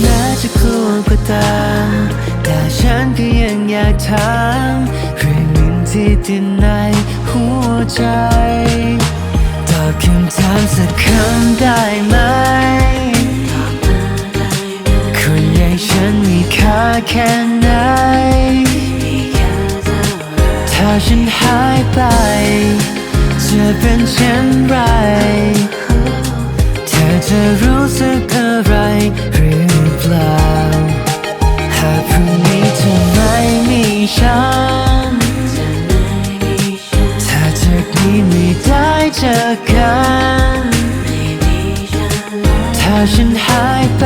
แม้จะกลัวก็ตามแต่ฉันก็ยังอยากถามเรื่องหนึ่งที่ติดในหัวใจตอบคำถามสักคำได้ไหมคนอย่างฉันมีค่าแค่ไหนถ้าฉันหายไปจะเป็นเช่นไร พรุ่งนี้เธอไม่มีฉัน ถ้าจากนี้ไม่ได้เจอกัน ถ้าฉันหายไป